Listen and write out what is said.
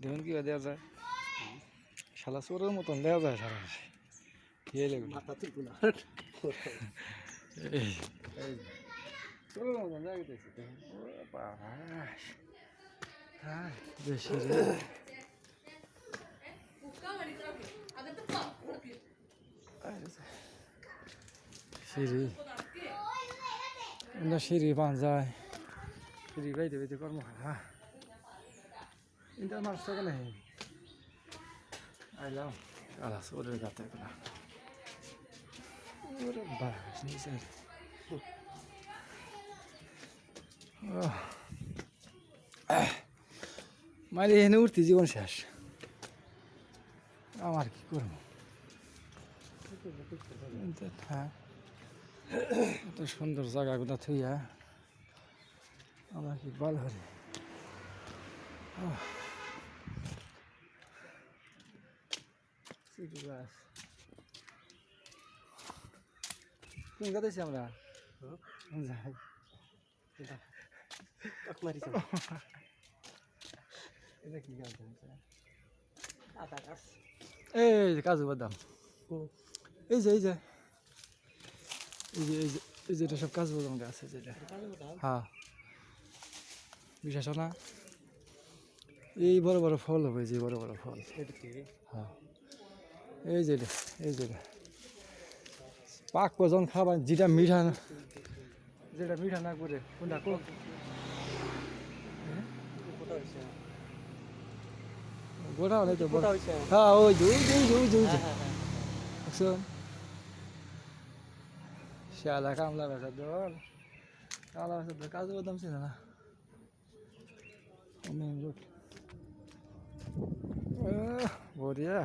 দেখুন কি দেওয়া যায়? শালা চোরের মতন দেওয়া যায় সারা এই। চোরের মতন দেওয়া গেছে। দেখুন ও বাবা হ্যাঁ বেশি রে। সিঁড়ি। সিঁড়ি বাঁধায়। সিঁড়ি বাইতে বাইতে কর্ম হ্যাঁ। ইন্টার মাছ থাকে না আইলাম আলাস গাতে ওরে বাস নিচে মাইলে এনে উঠতে জীবন শেষ আমার কি করব হ্যাঁ এত সুন্দর জায়গাগুলো থইয়া আমার কি বল হরে গাছ কোন গাছ আমরা যাই মারিছে এটা কি গাছ এই যে কাজু বাদাম এই যে এই যে এই যে এই যে এই যে এটা সব কাজু বাদাম গাছ আছে যেটা হ্যাঁ বিশ্বাস না এই বড় বড় ফল হবে যে বড় বড় ফল হ্যাঁ এই যে এটা, এই যে এটা। পাক পর্যন্ত খাবার যেটা মিঠা না যেটা মিঠা না করে কোনটা কোন কোটা হইছে গোটা হলে তো কোটা হইছে হ্যাঁ ওই যে ওই যে ওই যে ওই যে ওই যে। হ্যাঁ হ্যাঁ দেখছেন শালা কামলা বেচা দল। কামলা বেচা দল কাজু বাদাম ছিল না? মেন রোড বঢ়িয়া